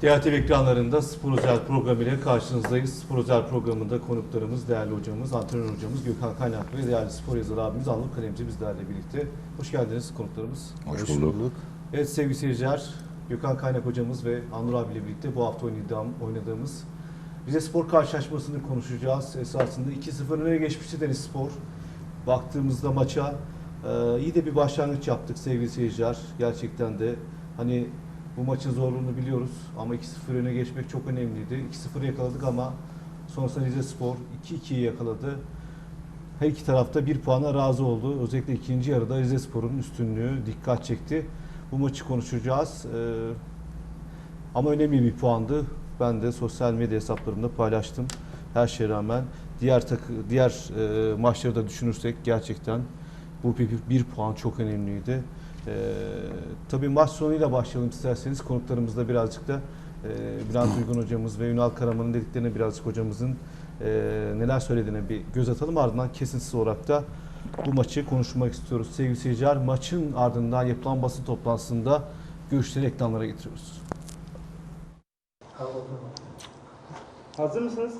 Diğer TV ekranlarında Spor Özel programı ile karşınızdayız. Spor Özel programında konuklarımız, değerli hocamız, antrenör hocamız Gökhan Kaynak ve değerli spor yazarı abimiz Anıl Kalemci bizlerle birlikte. Hoş geldiniz konuklarımız. Hoş bulduk. Evet sevgili seyirciler, Gökhan Kaynak hocamız ve Anur abiyle birlikte bu hafta oynadığım, oynadığımız Rize Spor karşılaşmasını konuşacağız. Esasında 2-0 öne geçmişti Deniz Spor. Baktığımızda maça iyi de bir başlangıç yaptık sevgili seyirciler. Gerçekten de hani bu maçın zorluğunu biliyoruz ama 2-0 öne geçmek çok önemliydi. 2-0 yakaladık ama sonrasında Rize Spor 2-2'yi yakaladı. Her iki tarafta bir puana razı oldu. Özellikle ikinci yarıda Rize Spor'un üstünlüğü dikkat çekti. Bu maçı konuşacağız. Ee, ama önemli bir puandı. Ben de sosyal medya hesaplarımda paylaştım. Her şeye rağmen diğer takı, diğer e, maçları da düşünürsek gerçekten bu bir, bir puan çok önemliydi. Ee, tabii maç sonuyla başlayalım isterseniz. Konuklarımızla birazcık da e, Bülent Uygun hocamız ve Ünal Karaman'ın dediklerine birazcık hocamızın e, neler söylediğine bir göz atalım. Ardından kesintisiz olarak da bu maçı konuşmak istiyoruz. Sevgili seyirciler maçın ardından yapılan basın toplantısında görüşleri ekranlara getiriyoruz. Hazır mısınız?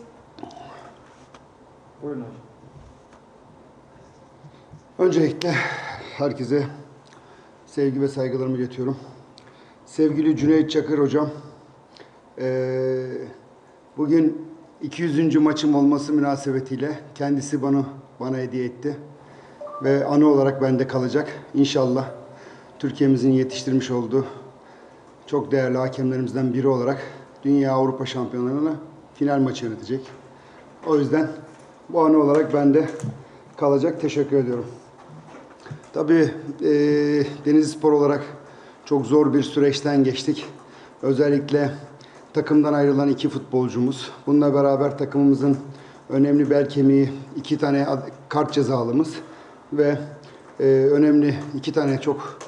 Buyurun hocam. Öncelikle herkese sevgi ve saygılarımı iletiyorum. Sevgili Cüneyt Çakır hocam, eee, bugün 200. maçım olması münasebetiyle kendisi bana bana hediye etti ve anı olarak bende kalacak. İnşallah Türkiye'mizin yetiştirmiş olduğu çok değerli hakemlerimizden biri olarak Dünya Avrupa Şampiyonlarına final maçı yönetecek. O yüzden bu anı olarak bende kalacak. Teşekkür ediyorum. Tabii e, Denizli Spor olarak çok zor bir süreçten geçtik. Özellikle takımdan ayrılan iki futbolcumuz. Bununla beraber takımımızın önemli bel kemiği iki tane kart cezalımız ve e, önemli iki tane çok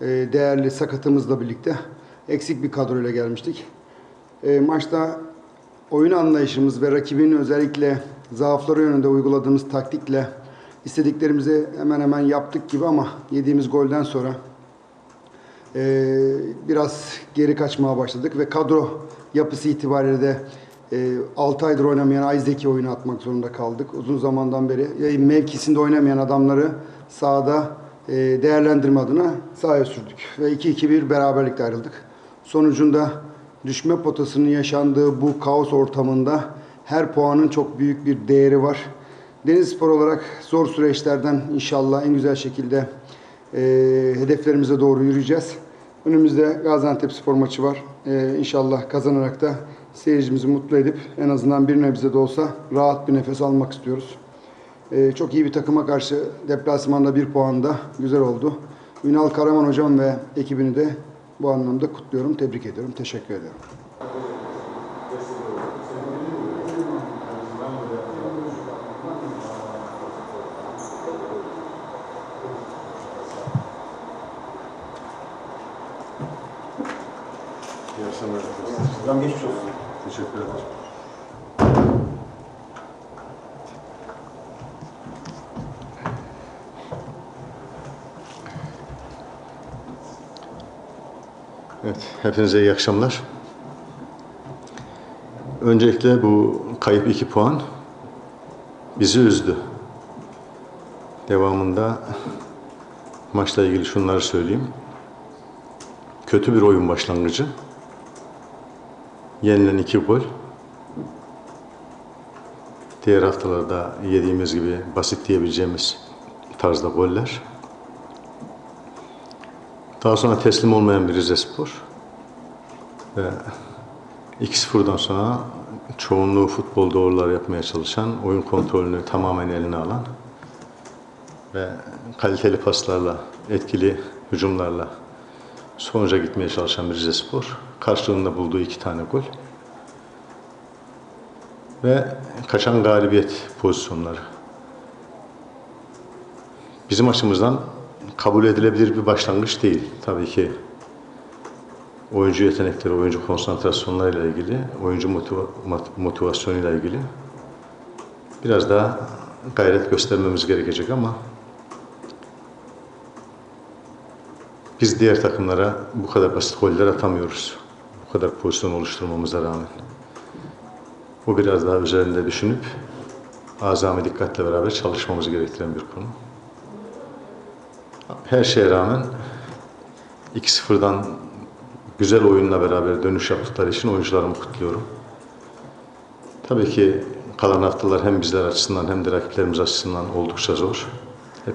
e, değerli sakatımızla birlikte eksik bir kadroyla gelmiştik. E, maçta oyun anlayışımız ve rakibin özellikle zaafları yönünde uyguladığımız taktikle istediklerimizi hemen hemen yaptık gibi ama yediğimiz golden sonra eee, biraz geri kaçmaya başladık ve kadro yapısı itibariyle de eee 6 aydır oynamayan Ayzeki oyunu atmak zorunda kaldık. Uzun zamandan beri e, mevkisinde oynamayan adamları sahada eee, değerlendirme adına sahaya sürdük ve 2-2-1 beraberlikle ayrıldık. Sonucunda düşme potasının yaşandığı bu kaos ortamında her puanın çok büyük bir değeri var. Denizspor olarak zor süreçlerden inşallah en güzel şekilde e, hedeflerimize doğru yürüyeceğiz. Önümüzde Gaziantep spor maçı var. E, inşallah kazanarak da seyircimizi mutlu edip en azından bir nebze de olsa rahat bir nefes almak istiyoruz. E, çok iyi bir takıma karşı deplasmanda bir puan da güzel oldu. Ünal Karaman hocam ve ekibini de bu anlamda kutluyorum, tebrik ediyorum, teşekkür ediyorum. İyi akşamlar. Hocam geçmiş olsun. Teşekkür ederim. Evet, hepinize iyi akşamlar. Öncelikle bu kayıp iki puan bizi üzdü. Devamında maçla ilgili şunları söyleyeyim. Kötü bir oyun başlangıcı. Yenilen iki gol. Diğer haftalarda yediğimiz gibi basit diyebileceğimiz tarzda goller. Daha sonra teslim olmayan bir Rizespor. Ve 2-0'dan sonra çoğunluğu futbol doğrular yapmaya çalışan, oyun kontrolünü tamamen eline alan ve kaliteli paslarla, etkili hücumlarla sonuca gitmeye çalışan bir Rizespor. Karşılığında bulduğu iki tane gol. Ve kaçan galibiyet pozisyonları. Bizim açımızdan kabul edilebilir bir başlangıç değil. Tabii ki oyuncu yetenekleri, oyuncu konsantrasyonlarıyla ilgili, oyuncu motiva- mot- motivasyonuyla ilgili biraz daha gayret göstermemiz gerekecek ama biz diğer takımlara bu kadar basit goller atamıyoruz. Bu kadar pozisyon oluşturmamıza rağmen. Bu biraz daha üzerinde düşünüp azami dikkatle beraber çalışmamız gerektiren bir konu. Her şeye rağmen 2-0'dan güzel oyunla beraber dönüş yaptıkları için oyuncularımı kutluyorum. Tabii ki kalan haftalar hem bizler açısından hem de rakiplerimiz açısından oldukça zor. Hep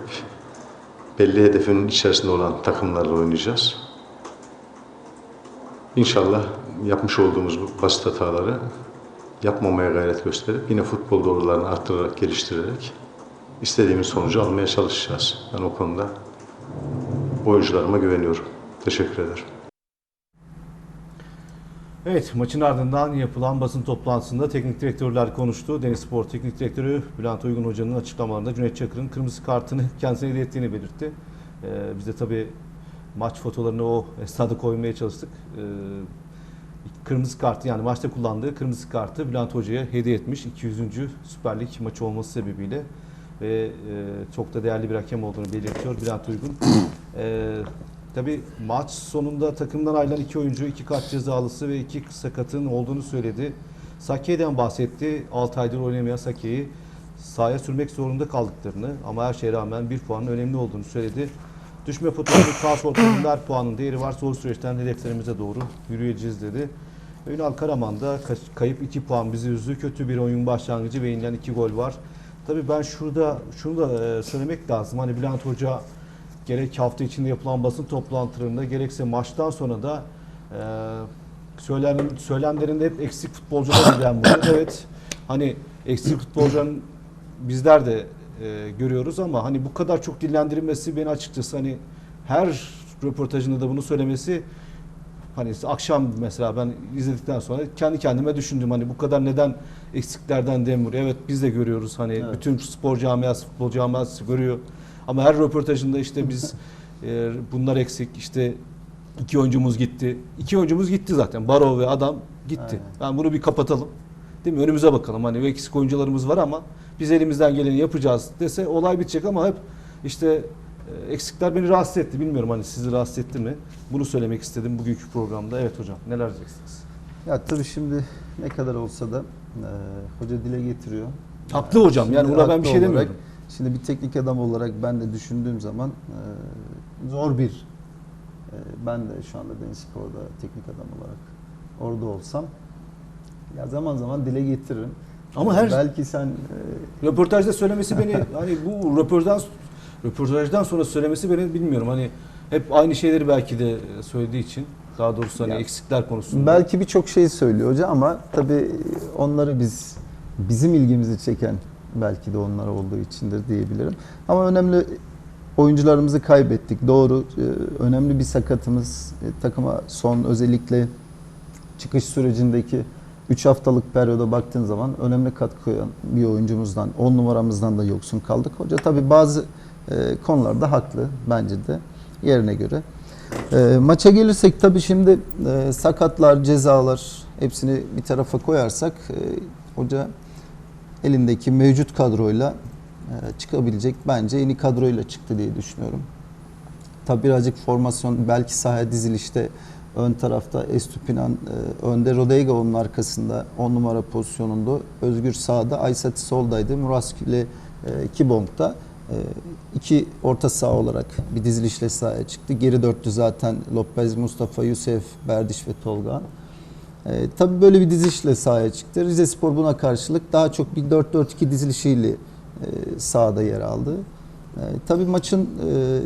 belli hedefin içerisinde olan takımlarla oynayacağız. İnşallah yapmış olduğumuz bu basit hataları yapmamaya gayret gösterip yine futbol doğrularını arttırarak, geliştirerek istediğimiz sonucu almaya çalışacağız. Ben o konuda oyuncularıma güveniyorum. Teşekkür ederim. Evet, maçın ardından yapılan basın toplantısında teknik direktörler konuştu. Deniz Spor Teknik Direktörü Bülent Uygun Hoca'nın açıklamalarında Cüneyt Çakır'ın kırmızı kartını kendisine hediye ettiğini belirtti. Ee, biz de tabii maç fotolarını o esnada koymaya çalıştık. Ee, kırmızı kartı yani maçta kullandığı kırmızı kartı Bülent Hoca'ya hediye etmiş. 200. Süper Lig maçı olması sebebiyle ve e, çok da değerli bir hakem olduğunu belirtiyor Bülent Uygun. Ee, Tabii maç sonunda takımdan ayrılan iki oyuncu, iki kart cezalısı ve iki sakatın olduğunu söyledi. Sake'den bahsetti. 6 aydır oynamayan Sake'yi sahaya sürmek zorunda kaldıklarını ama her şeye rağmen bir puanın önemli olduğunu söyledi. Düşme potasının kaos ortamında her puanın değeri var. Zor süreçten hedeflerimize doğru yürüyeceğiz dedi. Ünal Karaman da ka- kayıp 2 puan bizi üzdü. Kötü bir oyun başlangıcı ve inilen 2 gol var. Tabii ben şurada şunu da e, söylemek lazım. Hani Bülent Hoca gerek hafta içinde yapılan basın toplantılarında gerekse maçtan sonra da e, söylen, söylemlerinde hep eksik futbolcular diyen bunu. Evet hani eksik futbolcuların bizler de e, görüyoruz ama hani bu kadar çok dillendirilmesi beni açıkçası hani her röportajında da bunu söylemesi hani akşam mesela ben izledikten sonra kendi kendime düşündüm hani bu kadar neden eksiklerden dem vuruyor. Evet biz de görüyoruz hani Evet. bütün spor camiası, futbol camiası görüyor. Ama her röportajında işte biz e, bunlar eksik işte iki oyuncumuz gitti. İki oyuncumuz gitti zaten. Baro ve adam gitti. Aynen. Ben bunu bir kapatalım. Değil mi? Önümüze bakalım. Hani eksik oyuncularımız var ama biz elimizden geleni yapacağız dese olay bitecek ama hep işte e, eksikler beni rahatsız etti. Bilmiyorum hani sizi rahatsız etti mi? Bunu söylemek istedim bugünkü programda. Evet hocam neler diyeceksiniz? Ya tabii şimdi ne kadar olsa da e, hoca dile getiriyor. Haklı hocam. Yani buna ben bir şey olarak, demiyorum. Şimdi bir teknik adam olarak ben de düşündüğüm zaman e, zor bir e, ben de şu anda Deniz Spor'da teknik adam olarak orada olsam ya zaman zaman dile getiririm. Ama her- belki sen e, Röportajda söylemesi beni hani bu röportajdan röportajdan sonra söylemesi beni bilmiyorum hani hep aynı şeyleri belki de söylediği için daha doğrusu hani Ya, eksikler konusunda. Belki birçok şey söylüyor hoca ama tabii onları biz bizim ilgimizi çeken belki de onlar olduğu içindir diyebilirim. Ama önemli oyuncularımızı kaybettik. Doğru. e, Önemli bir sakatımız e, takıma son özellikle çıkış sürecindeki 3 haftalık periyoda baktığın zaman önemli katkı bir oyuncumuzdan, 10 numaramızdan da yoksun kaldık. Hoca tabii bazı e, konularda haklı bence de yerine göre. E, maça gelirsek tabii şimdi e, sakatlar, cezalar hepsini bir tarafa koyarsak e, hoca elindeki mevcut kadroyla e, çıkabilecek bence yeni kadroyla çıktı diye düşünüyorum. Tabii birazcık formasyon belki sahaya dizilişte ön tarafta Estupinan e, önde Rodega onun arkasında 10 numara pozisyonunda Özgür sağda Aysati soldaydı Muraski ile e, Kibong'da e, iki orta saha olarak bir dizilişle sahaya çıktı. Geri dörtlü zaten Lopez, Mustafa, Yusuf, Berdiş ve Tolga. E, tabii böyle bir dizilişle sahaya çıktı. Rize Spor buna karşılık daha çok bir 4-4-2 dizilişiyle e, sahada yer aldı. E, tabii maçın e,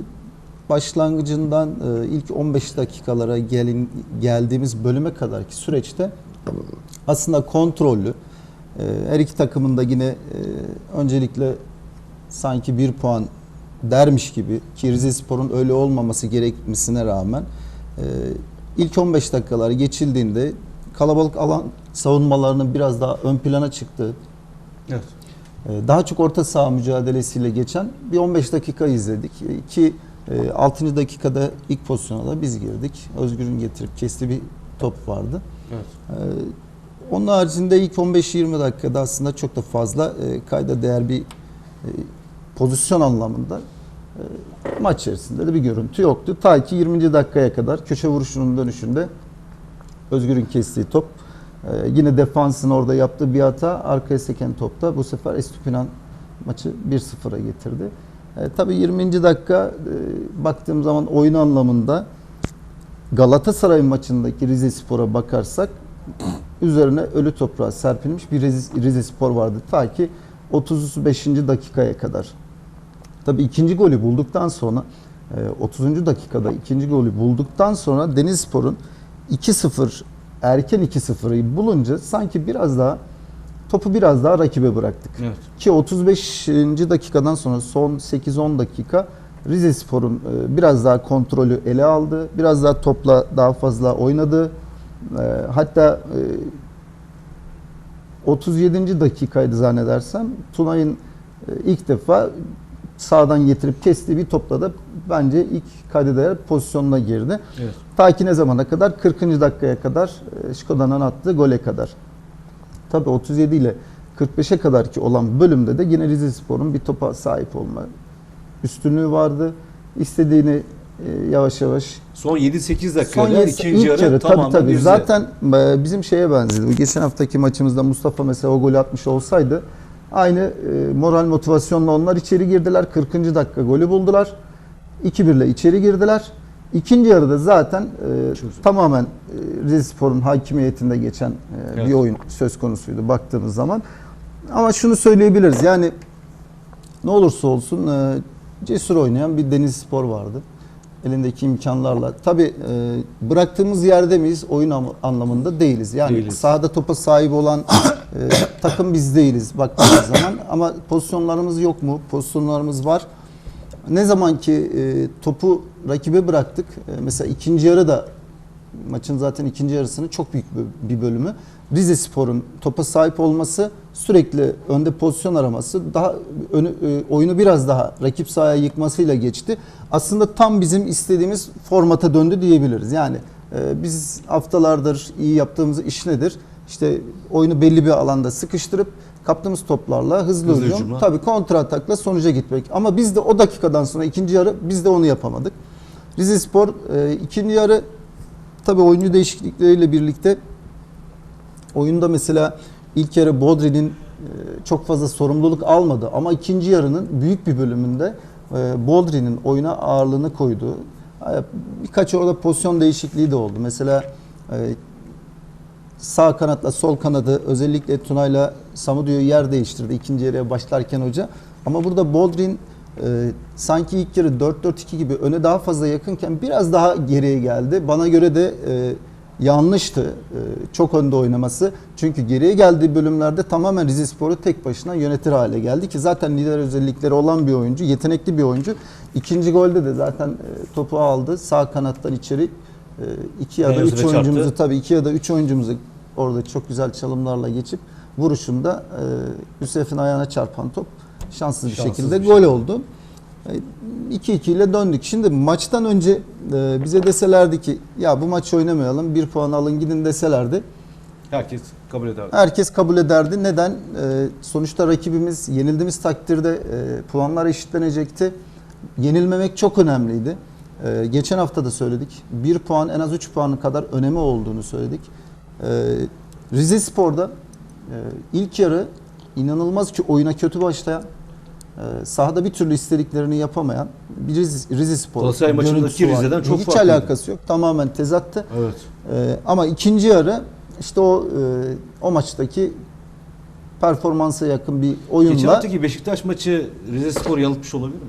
başlangıcından e, ilk 15 dakikalara gelin, geldiğimiz bölüme kadarki süreçte aslında kontrollü. E, her iki takımın da yine e, öncelikle sanki bir puan dermiş gibi ki Rizespor'un öyle olmaması gerekmesine rağmen e, ilk 15 dakikalar geçildiğinde kalabalık alan savunmalarının biraz daha ön plana çıktı. Evet. Daha çok orta saha mücadelesiyle geçen bir 15 dakika izledik. Ee, Ki 6. dakikada ilk pozisyona da biz girdik. Özgür'ün getirip kesti bir top vardı. Evet. Ee, Onun haricinde ilk 15-20 dakikada aslında çok da fazla e, kayda değer bir e, pozisyon anlamında e, maç içerisinde de bir görüntü yoktu. Ta ki 20. dakikaya kadar köşe vuruşunun dönüşünde Özgür'ün kestiği top. Ee, yine defansın orada yaptığı bir hata arkaya seken topta bu sefer Estupinan maçı 1-0'a getirdi. Ee, tabii 20. dakika e, baktığım zaman oyun anlamında Galatasaray maçındaki Rize Spor'a bakarsak üzerine ölü toprağa serpilmiş bir Rize, Spor vardı. Ta ki 35. dakikaya kadar. Tabii ikinci golü bulduktan sonra e, 30. dakikada ikinci golü bulduktan sonra Denizspor'un 2-0 erken 2-0'ı bulunca sanki biraz daha topu biraz daha rakibe bıraktık. Evet. Ki 35. dakikadan sonra son 8-10 dakika Rize Spor'un e, biraz daha kontrolü ele aldı. Biraz daha topla daha fazla oynadı. E, Hatta e, 37. dakikaydı zannedersem Tunay'ın e, ilk defa sağdan getirip kestiği bir topla da bence ilk kayda değer pozisyonuna girdi. Evet. Ta ki ne zamana kadar? 40. dakikaya kadar e, Şkoda'nın attığı gole kadar. Tabii 37 ile 45'e kadar ki olan bölümde de yine Rize Spor'un bir topa sahip olma üstünlüğü vardı. İstediğini e, yavaş yavaş Son 7-8 Son dakikada yedi- ikinci ilk yarı, yarı, tabii tabii. Rize. Zaten e, bizim şeye benzedi. Geçen haftaki maçımızda Mustafa mesela o golü atmış olsaydı aynı e, moral motivasyonla onlar içeri girdiler. 40. dakika golü buldular. 2-1 ile içeri girdiler. İkinci yarıda zaten e, Çözüm. tamamen e, Rize Spor'un hakimiyetinde geçen e, Evet. bir oyun söz konusuydu baktığımız zaman. Ama şunu söyleyebiliriz. Yani ne olursa olsun e, cesur oynayan bir Deniz Spor vardı. Elindeki imkanlarla. Tabi bıraktığımız yerde miyiz oyun am- anlamında değiliz. Yani Değiliz. sahada topa sahip olan e, takım biz değiliz baktığımız zaman. Ama pozisyonlarımız yok mu? Pozisyonlarımız var. Ne zaman ki e, topu rakibe bıraktık. e, mesela ikinci yarı da maçın zaten ikinci yarısının çok büyük bir- bölümü Rize Spor'un topa sahip olması, sürekli önde pozisyon araması, daha önü, e, oyunu biraz daha rakip sahaya yıkmasıyla geçti. Aslında tam bizim istediğimiz formata döndü diyebiliriz. Yani e, biz haftalardır iyi yaptığımız iş nedir? İşte oyunu belli bir alanda sıkıştırıp kaptığımız toplarla hızlı, Hızlı hücum, tabii kontra atakla sonuca gitmek. Ama biz de o dakikadan sonra ikinci yarı biz de onu yapamadık. Rize Spor e, ikinci yarı tabii oyuncu değişiklikleriyle birlikte oyunda mesela ilk yarı Bodri'nin e, çok fazla sorumluluk almadı ama ikinci yarının büyük bir bölümünde e, Bodri'nin oyuna ağırlığını koyduğu e, birkaç orada pozisyon değişikliği de oldu. Mesela e, sağ kanatla sol kanadı özellikle Tuna'yla Samudio yer değiştirdi ikinci yarıya başlarken hoca. Ama burada Boldrin e, sanki ilk yarı 4-4-2 gibi öne daha fazla yakınken biraz daha geriye geldi. Bana göre de e, yanlıştı e, çok önde oynaması. Çünkü geriye geldiği bölümlerde tamamen Rize Spor'u tek başına yönetir hale geldi ki zaten lider özellikleri olan bir oyuncu, yetenekli bir oyuncu. İkinci golde de zaten e, topu aldı. Sağ kanattan içeri e, iki ya da üç çarptı. oyuncumuzu tabii iki ya da üç oyuncumuzu orada çok güzel çalımlarla geçip vuruşunda e, Yusuf'un ayağına çarpan top şanssız bir Şanssız şekilde bir gol şey. oldu. 2-2 ile döndük. Şimdi maçtan önce e, bize deselerdi ki ya bu maç oynamayalım bir puan alın gidin deselerdi. Herkes kabul eder. Herkes kabul ederdi. Neden? E, sonuçta rakibimiz yenildiğimiz takdirde e, puanlar eşitlenecekti. Yenilmemek çok önemliydi. E, geçen hafta da söyledik. Bir puan en az 3 puanın kadar önemi olduğunu söyledik. E, Rize Spor'da e, ilk yarı inanılmaz ki oyuna kötü başlayan e, sahada bir türlü istediklerini yapamayan bir Rize, Rize Spor. Galatasaray maçındaki. Rize'den çok Hiç farklıydı. alakası yok. Tamamen tezattı. Evet. Ee, ama ikinci yarı işte o e, o maçtaki performansa yakın bir Geçen oyunla haftaki Beşiktaş maçı Rize Spor yanıltmış olabilir mi?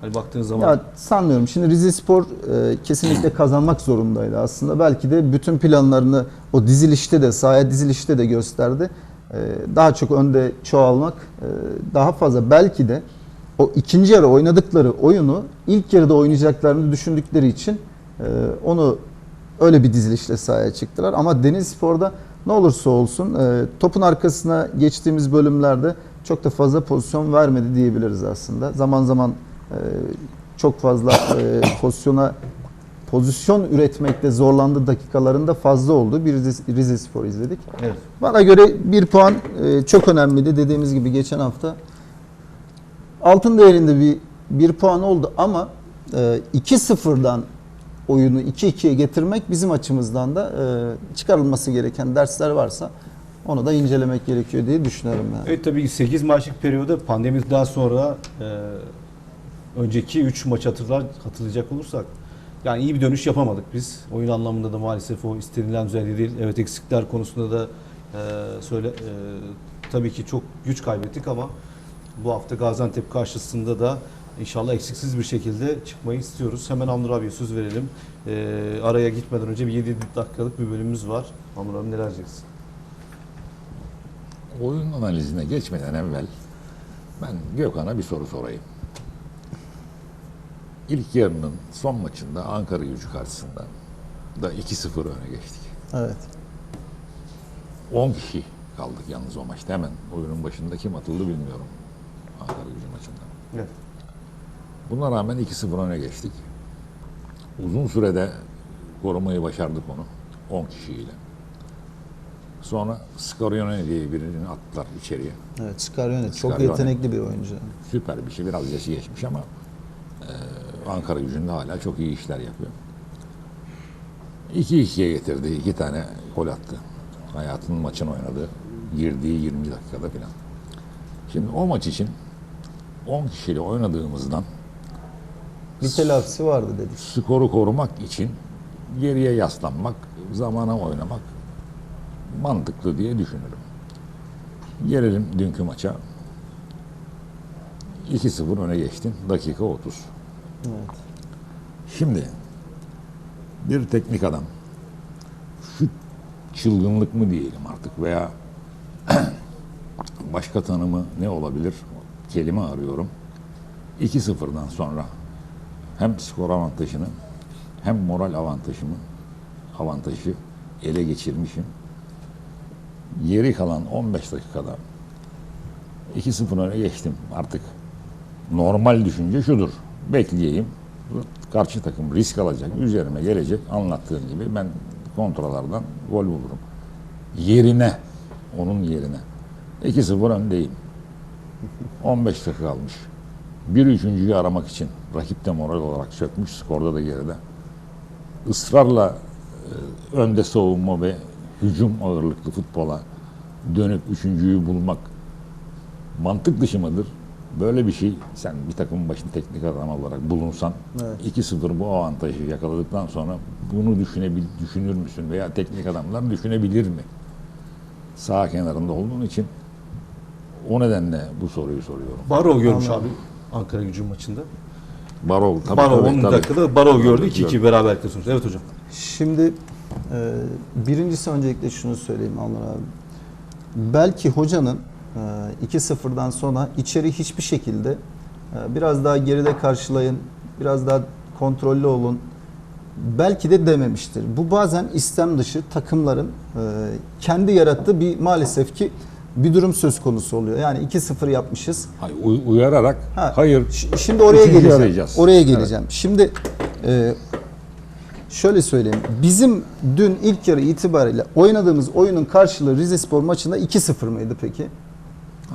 Hani baktığın zaman. ya sanmıyorum. Şimdi Rize Spor e, kesinlikle kazanmak zorundaydı aslında. Belki de bütün planlarını o dizilişte de sahaya dizilişte de gösterdi. E, daha çok önde çoğalmak, e, daha fazla belki de o ikinci yarı oynadıkları oyunu ilk yarıda oynayacaklarını düşündükleri için e, onu öyle bir dizilişle sahaya çıktılar. Ama Deniz Spor'da ne olursa olsun e, topun arkasına geçtiğimiz bölümlerde çok da fazla pozisyon vermedi diyebiliriz aslında. Zaman zaman çok fazla e, pozisyona pozisyon üretmekte zorlandığı dakikalarında fazla oldu. Bir Rize, Rize Spor izledik. Evet. Bana göre bir puan e, çok önemliydi. Dediğimiz gibi geçen hafta altın değerinde bir bir puan oldu ama e, 2-0'dan oyunu 2-2'ye getirmek bizim açımızdan da e, çıkarılması gereken dersler varsa onu da incelemek gerekiyor diye düşünüyorum yani. Evet tabii 8 maçlık periyoda pandemiden sonra e, önceki 3 maç hatırlar, hatırlayacak olursak yani iyi bir dönüş yapamadık biz. Oyun anlamında da maalesef o istenilen düzeyde değil. Evet eksikler konusunda da e, söyle e, tabii ki çok güç kaybettik ama bu hafta Gaziantep karşısında da inşallah eksiksiz bir şekilde çıkmayı istiyoruz. Hemen Amr abiye söz verelim. E, araya gitmeden önce bir 7 dakikalık bir bölümümüz var. Amr abi neler diyeceksin? Oyun analizine geçmeden evvel ben Gökhan'a bir soru sorayım. İlk yarının son maçında Ankara gücü karşısında da 2-0 öne geçtik. Evet. 10 kişi kaldık yalnız o maçta. Hemen oyunun başında kim atıldı bilmiyorum Ankara gücü maçında. Evet. Buna rağmen 2-0 öne geçtik. Uzun sürede korumayı başardık onu 10 kişiyle. Sonra Scarione diye birini attılar içeriye. Evet Scaglione çok Scaglione. yetenekli bir oyuncu. Süper bir şey. Biraz yaşı geçmiş ama e, Ankara gücünde hala çok iyi işler yapıyor. 2-2'ye getirdi. iki tane gol attı. Hayatının maçını oynadı. Girdiği 20 dakikada falan. Şimdi o maç için 10 kişiyle oynadığımızdan Bir telafisi vardı dedik. skoru korumak için geriye yaslanmak, zamana oynamak mantıklı diye düşünürüm. Gelelim dünkü maça. 2-0 öne geçtin. Dakika 30. Evet. Şimdi bir teknik adam şu çılgınlık mı diyelim artık veya başka tanımı ne olabilir? Kelime arıyorum. 2-0'dan sonra hem skor avantajını hem moral avantajımı avantajı ele geçirmişim. Geri kalan 15 dakikada 2-0 öne geçtim artık. Normal düşünce şudur. Bekleyeyim. Karşı takım risk alacak. Üzerime gelecek. Anlattığım gibi ben kontralardan gol bulurum. Yerine onun yerine 2-0 öndeyim. 15 dakika kalmış. Bir üçüncüyü aramak için rakip de moral olarak çökmüş. Skorda da geride. Israrla e, önde savunma ve hücum ağırlıklı futbola dönüp üçüncüyü bulmak mantık dışı mıdır? Böyle bir şey sen bir takımın başında teknik adam olarak bulunsan Evet. 2-0 bu avantajı yakaladıktan sonra bunu düşünebil, düşünür müsün veya teknik adamlar düşünebilir mi? Sağ kenarında olduğun için o nedenle bu soruyu soruyorum. Baro görmüş abi Ankara gücü maçında. Barov tabii Baro tabii, 10 tabii. dakikada Baro gördü 2-2 Gördüm. beraberlikte sonuç. Evet hocam. Şimdi e, birincisi öncelikle şunu söyleyeyim Anlar abi. Belki hocanın 2-0'dan sonra içeri hiçbir şekilde e, biraz daha geride karşılayın, biraz daha kontrollü olun. Belki de dememiştir. Bu bazen istem dışı takımların e, kendi yarattığı bir maalesef ki bir durum söz konusu oluyor. Yani 2-0 yapmışız. Hayır, uy- uyararak Ha, hayır Şimdi oraya geleceğim. arayacağız. Oraya geleceğim. Şimdi e, şöyle söyleyeyim. Bizim dün ilk yarı itibariyle oynadığımız oyunun karşılığı Rizespor maçında 2-0 mıydı peki?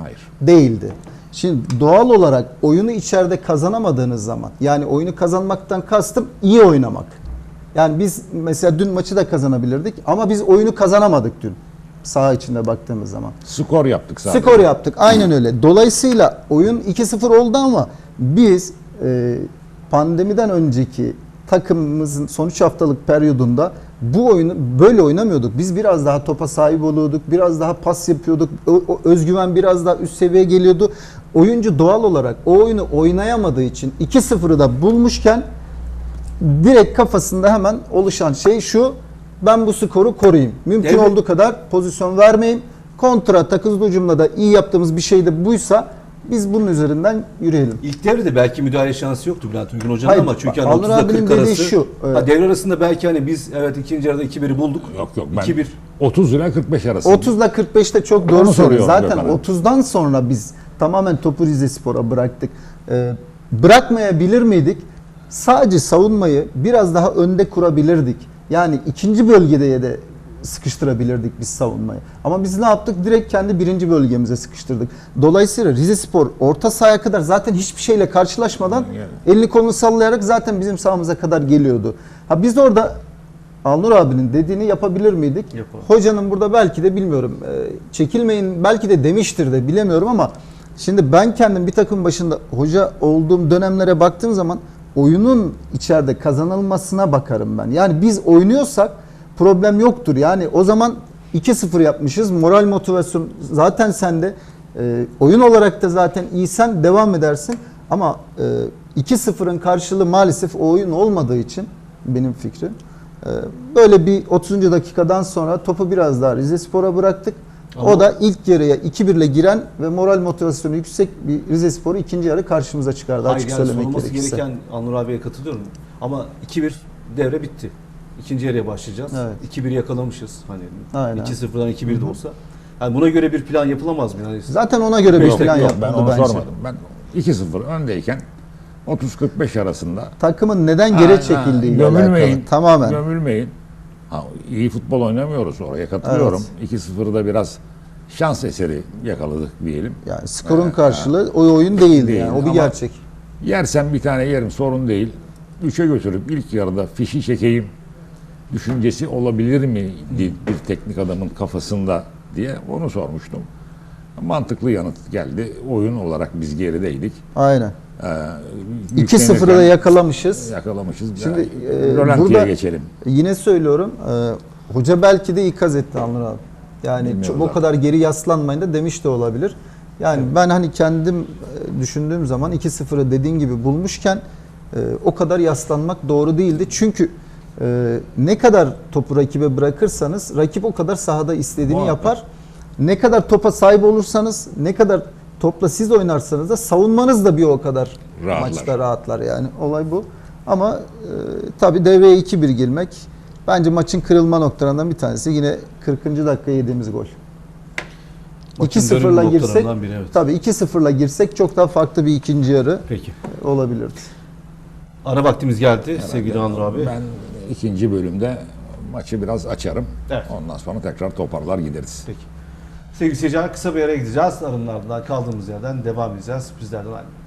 Hayır. Değildi. Şimdi doğal olarak oyunu içeride kazanamadığınız zaman yani oyunu kazanmaktan kastım iyi oynamak. Yani biz mesela dün maçı da kazanabilirdik ama biz oyunu kazanamadık dün. Saha içinde baktığımız zaman. Skor yaptık sadece. Skor yaptık. Aynen öyle. Dolayısıyla oyun 2-0 oldu ama biz e, pandemiden önceki takımımızın son 3 haftalık periyodunda bu oyunu böyle oynamıyorduk. Biz biraz daha topa sahip oluyorduk. Biraz daha pas yapıyorduk. O, o özgüven biraz daha üst seviyeye geliyordu. Oyuncu doğal olarak o oyunu oynayamadığı için 2-0'ı da bulmuşken direkt kafasında hemen oluşan şey şu. Ben bu skoru koruyayım. Mümkün olduğu kadar pozisyon vermeyeyim. Kontra atak hızlı hücumda da iyi yaptığımız bir şey de buysa biz bunun üzerinden yürüyelim. İlk devrede belki müdahale şansı yoktu Bülent Uygun Hoca'nın Hayır, ama çünkü hani Alnur 30'da abinin 40 dediği arası. şu, evet. Ha, devre arasında belki hani biz evet ikinci yarıda 2-1'i bulduk. Yok yok ben 2-1. 30 ile 45 arası. 30 ile 45'te çok doğru soruyorum Zaten Gökhan'a. 30'dan sonra biz tamamen topu Rizespor'a bıraktık. Ee, bırakmayabilir miydik? Sadece savunmayı biraz daha önde kurabilirdik. Yani ikinci bölgede de sıkıştırabilirdik biz savunmayı. Ama biz ne yaptık? Direkt kendi birinci bölgemize sıkıştırdık. Dolayısıyla Rize Spor orta sahaya kadar zaten hiçbir şeyle karşılaşmadan Yani. elini kolunu sallayarak zaten bizim sahamıza kadar geliyordu. Ha biz orada Alnur abinin dediğini yapabilir miydik? Yapalım. Hocanın burada belki de bilmiyorum e, çekilmeyin belki de demiştir de bilemiyorum ama şimdi ben kendim bir takım başında hoca olduğum dönemlere baktığım zaman oyunun içeride kazanılmasına bakarım ben. Yani biz oynuyorsak problem yoktur. Yani o zaman 2-0 yapmışız. Moral motivasyon zaten sende. E, oyun olarak da zaten iyisen devam edersin. Ama e, 2-0'ın karşılığı maalesef o oyun olmadığı için benim fikrim. Ee, Böyle bir 30. dakikadan sonra topu biraz daha Rize Spor'a bıraktık. Ama- o da ilk yarıya 2-1 ile giren ve moral motivasyonu yüksek bir Rize Spor'u ikinci yarı karşımıza çıkardı Hayır açık yani söylemek gerekirse. gereken Anur abiye katılıyorum. Ama 2-1 devre bitti. İkinci yarıya başlayacağız. Evet. 2-1 yakalamışız. Hani Aynen. 2-0'dan 2-1 de olsa. Yani buna göre bir plan yapılamaz mı? Yani Zaten ona göre bir Yok, plan yok, yapıldı ben onu bence. sormadım. Ben 2-0 öndeyken 30-45 arasında Takımın neden geri ha, çekildiği gömülmeyin. Tamamen. Gömülmeyin. Ha, iyi futbol oynamıyoruz oraya katılıyorum. 2-0'da biraz şans eseri yakaladık diyelim. Yani skorun Evet, karşılığı o oyun değildi Değil yani. O bir ama- gerçek. Yersen bir tane yerim sorun değil. Üçe götürüp ilk yarıda fişi çekeyim düşüncesi olabilir mi bir teknik adamın kafasında diye onu sormuştum. Mantıklı yanıt geldi. Oyun olarak biz gerideydik. Aynen. Ee, 2-0'ı da yakalamışız. yakalamışız. Şimdi, e, burada- geçelim. Yine söylüyorum. e, hoca belki de ikaz etti Anlar abi. Yani çok, o kadar geri yaslanmayın da demiş de olabilir. Yani ben hani kendim e, düşündüğüm zaman 2-0'ı dediğin gibi bulmuşken e, o kadar yaslanmak doğru değildi. Çünkü e, ne kadar topu rakibe bırakırsanız rakip o kadar sahada istediğini Muhakkak. yapar. Ne kadar topa sahip olursanız, ne kadar topla siz oynarsanız da savunmanız da bir o kadar Rahatlar. maçta rahatlar yani. Olay bu. Ama e, tabii devreye 2-1 girmek bence maçın kırılma noktalarından bir tanesi yine 40. dakika yediğimiz gol. Maçın 2-0'la dönüm girsek biri, evet. tabii 2-0'la girsek çok daha farklı bir ikinci yarı Peki. olabilirdi. Ara vaktimiz geldi sevgili Anur abi. Ben ikinci bölümde maçı biraz açarım. Evet. Ondan sonra tekrar toparlar gideriz. Peki. Sevgili seyirciler kısa bir araya gideceğiz. Arının ardından kaldığımız yerden devam edeceğiz. Sürprizlerden ayrılmayın.